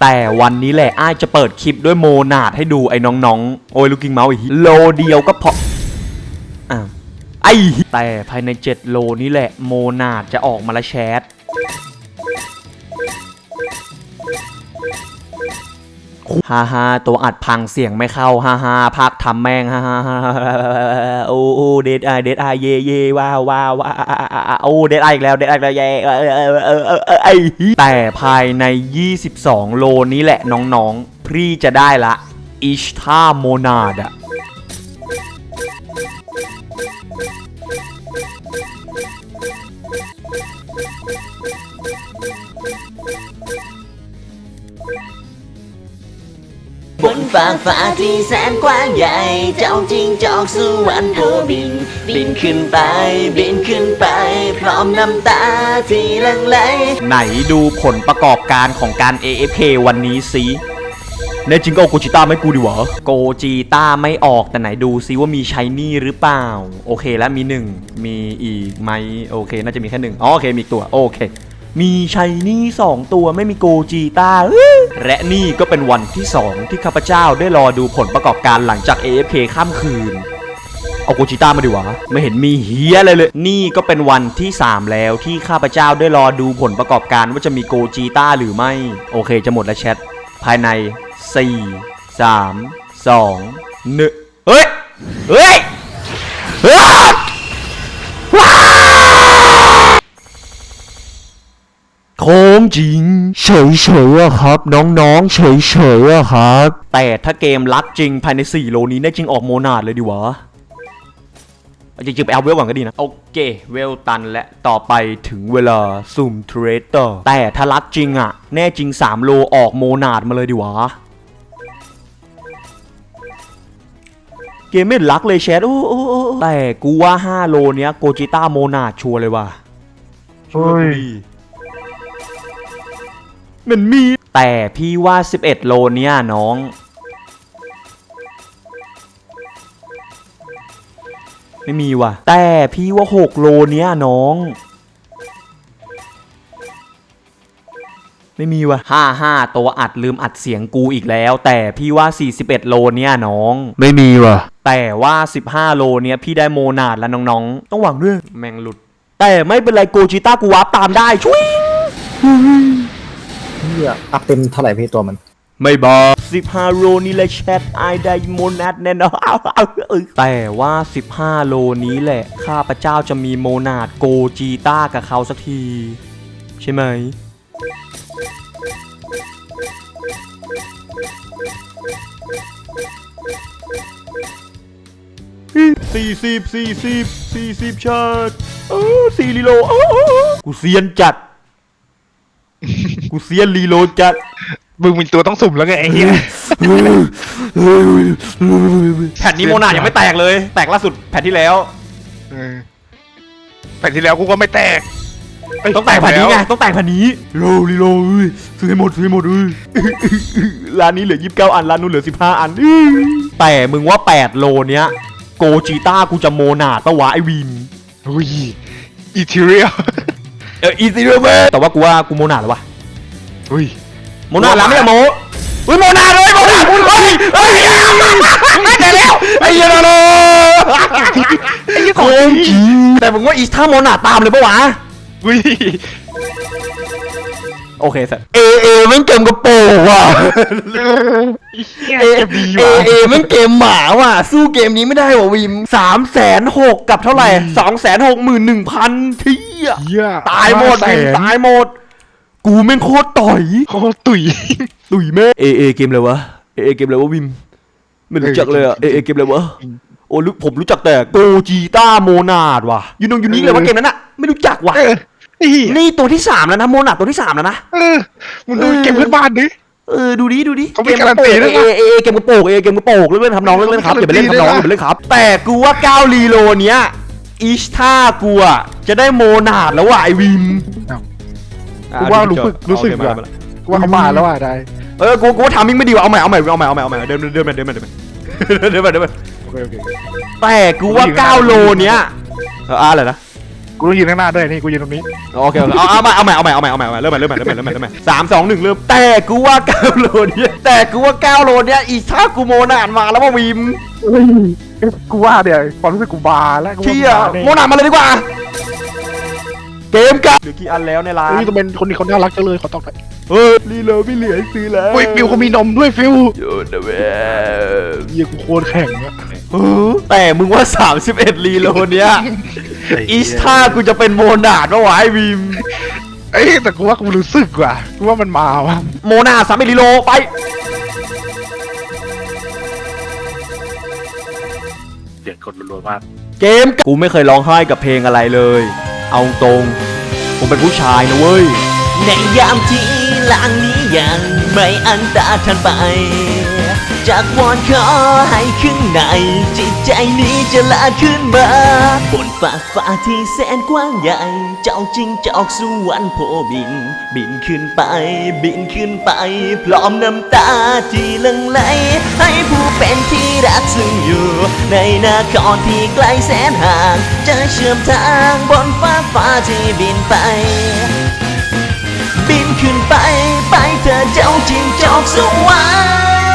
แต่วันนี้แหละอ้ายจะเปิดคลิปด้วยโมนาดให้ดูไอ้น้องๆ โอ้ยลูกกิ้งเมาส์อีกโลเดียวก็พออ้าวไอ้แต่ภายใน 7 โลนี้แหละโมนาดจะออกมาละแชท ฮ่าฮ่าตัวอัดพังเสียงไม่เข้าฮ่าฮ่าพักทำแม่งฮ่าฮ่าฮาโอ้โอ้เดดไอเดดไอเย่เย่ว้าวว้าวว้าโอ้เดดไออีกแล้วเดดไออีกแล้วเย่เออเออเออเออเออไอแต่ภายใน 22 โลนี้แหละน้องๆพี่จะได้ละอิชท่าโมนาดอะ บนฟากฟ้าที่แสนกว้างใหญ่ เจ้าจริงจอกสวรรค์ตัวบิน บินขึ้นไป บินขึ้นไป พร้อมน้ำตาที่หลังไหล ไหนดูผลประกอบการของการ AFK วันนี้สิแน่จริงก็เอาโกจิต้าไม่กูดีวะโกจิต้าไม่ออกแต่ไหนดูซิว่ามีชายนี่หรือเปล่า โอเคแล้วมีหนึ่งมีอีกไหมโอเค น่าจะมีแค่หนึ่งอ๋อโอเคมีอีกตัว โอเค มีชายนี่สองตัวไม่มีโกจิต้าและนี่ก็เป็นวันที่สองที่ข้าพเจ้าได้รอดูผลประกอบการหลังจาก AFK ข้ามคืน เอาโกจิต้ามาดีวะไม่เห็นมีเฮียอะไรเลย นี่ก็เป็นวันที่ 3 แล้วที่ข้าพเจ้าได้รอดูผลประกอบการว่าจะมีโกจิต้าหรือไม่ โอเคจะหมดแล้วแชท ภายใน 4 3 2 1เฮ้ย เฮ้ย จริง เฉยๆอะครับ น้องๆ เฉยๆอะครับ แต่ถ้าเกมรักจริงภายใน 4 โลนี้ได้จริงออกโมนาดเลยดีวะเอาจริงๆไปเอาเวลก่อนก็ดีนะ โอเค เวลตันและต่อไปถึงเวลาซุ่มเทรดเตอร์แต่ถ้ารักจริงอะแน่จริง 3 โลออกโมนาดมาเลยดีวะเกมไม่รักเลยแชทโอ้โอ้โอ้แต่กูว่า 5 โลเนี้ยโกจิต้าโมนาดชัวร์เลยว่ะ เฮ้ยมันมี แต่พี่ว่า 11 โลเนี้ยน้อง ไม่มีว่ะ แต่พี่ว่า 6 โลเนี้ยน้อง ไม่มีว่ะห้าห้าตัวอัดลืมอัดเสียงกูอีกแล้ว แต่พี่ว่า 41 โลเนี้ยน้อง ไม่มีว่ะ แต่ว่า 15 โลเนี้ยพี่ได้โมนาดแล้วน้องๆ ต้องหวังด้วย แม่งหลุด แต่ไม่เป็นไรโกจิต้ากูวาร์ปตามได้ช่วย เฮียอัพเต็มเท่าไหร่พี่ตัวมัน ไม่บอก15โลนี่แหละแชทไอไดโมนาดแน่นอนแต่ว่า 15 โลนี้แหละ ข้าพเจ้าจะมีโมนาดโกจิต้ากับเขาสักที ใช่ไหม สี่สิบสี่สิบสี่สิบชาติเออสี่ลีโลเออกูเซียนจัด กูเซียนลีโลจัดมึงมีตัวต้องสุ่มแล้วไงไอ้เหี้ยแผ่นนี้โมนายังไม่แตกเลย แตกล่าสุดแผ่นที่แล้ว เออแผ่นที่แล้วกูก็ไม่แตกเยต้องแตกแผ่นนี้ไง ล้วต้องแตกแผ่นนี้โลลีโลเอ้ยซื้อให้หมดซื้อให้หมดเอ้ยร้านนี้เหลือ29อันร้านนู้นเหลือ15อันอื้อแต่มึงว่า8โลเนี้ยโกจิต้ากูจะโมนาปะวะไอวิน อุ้ยอีทีเรียลเอออีซีเรเวแต่ว่ากูว่ากูโมนาแล้ววะ อุ้ยโมนาแล้วไม่ใช่โมเฮ้ยโมนาเลยโมนาเฮ้ยเฮ้ยได้แล้วไอ้เหี้ยโนโนไอ้เหี้ยโคงจริงแต่มึงว่าอีท่าโมนาตามเลยปะวะอุ้ยโอเคสัตว์เอเอแม่งเกมกระโปรงว่ะเอเกมดีเอว่ะเอแม่งเกมหมาว่ะสู้เกมนี้ไม่ได้ว่ะวิมสามแสนหกกับเท่าไหร่สองแสนหกหมื่นหนึ่งพันที่เหี้ยตายหมดแสวิมนตายหมด กูแม่งโคตรต่อยโคตรตุ๋ย ตุ๋ยแม่เอเอเกมเลยวะเอเอเกมเลยวะวิมไม่รู้จักเลยอะเอเอเกมเลยวะโอ้รู้ผมรู้จักแต่โกจิต้าโมนาดว่ะยูนงยูนิคเลยวะเกมนั้นอะไม่รู้จักว่ะเออไอ้เหี้ยนี่ตัวที่สามแล้วนะโมนาดตัวที่สามแล้วนะเออมึงดูเกมเพื่อนบ้านดิ เออดูดิดูดิเขาไม่การันตีเกด้มวยกระโปรงนะเอเอเกมกระโปรงเอเกมกระโปรงเล่นเล่นทำน้องเล่นเล่นครับอย่าไปเล่นทำน้องอย่าไปเล่นครับ แต่กูว่าก้าวลีโลเนี้ยอิชท่ากูอะจะได้โมนาดแล้วว่ะไอวิม กูว่ารู้สึกรู้สึกแบบว่าเขามาแล้วอะได้เออกูกูทำมิ่งไม่ดีว่ะเอาใหม่เอาใหม่เอาใหม่เอาใหม่เอาใหม่เดินเดินไปเดินไปเดินไปเดินไปเดินไปแต่กูว่าเก้าโลเนี้ยอ่อะไรนะกูยืนข้างหน้าด้วยนี่กูยืนตรงนี้โอเคเอาเอาใหม่เอาใหม่เอาใหม่เอาใหม่เอาใหม่เอาใหม่เริ่มใหม่เริ่มใหม่เริ่มใหม่เริ่มใหม่เริ่มใหม่สามสองหนึ่งเริ่มแต่กูว่าเก้าโลเนี้ยแต่กูว่าเก้าโลเนี้ยอีชากูโมนานมาแล้วว่าวีมกูว่าเดี๋ยวความรู้สึกกูบาแล้วเชี่ยโมนานมาเลยดีกว่า เกมกันเหลือกี่อันแล้วในร้านเฮ้ยจะเป็นคนนี้คนน่ารักจังเลยขอตอบหน่อยเฮ้ยรีโหลดไม่เหลือให้ซื้อแล้วเฮ้ยฟิวเขามีนมด้วยฟิวโยนนะเว้ยเยี่ยกูโคตรแข็งอะเออแต่มึงว่า 31 รีโหลดเนี้ยอีสท่ากูจะเป็นโมนาดปะวะไอ้วิมเอ้ยแต่กูว่ากูรู้สึกว่ะกูว่ามันมาว่ะโมนาสามเอ็ดรีโหลไปเสียงกดรัวๆมากเกมกูไม่เคยร้องไห้กับเพลงอะไรเลย เอาตรง ผมเป็นผู้ชายนะเว้ย ในยามที่ หลังนี้ยังไม่อันตาทันไป จากวอนขอให้ขึ้นในจิตใจนี้จะลาขึ้นมา บนฟ้ากฟ้าที่แสนกว้างใหญ่ เจ้าจริงจอกสวรรค์โผบิน บินขึ้นไป บินขึ้นไป พร้อมน้ำตาที่ลังไหล ให้ผู้เป็นที่รักซึ่งอยู่ ในนาครที่ไกลแสนห่าง จะเชื่อมทางบนฟ้าฟ้าที่บินไป บินขึ้นไป ไปเธอเจ้าจิงจอกสวรรค์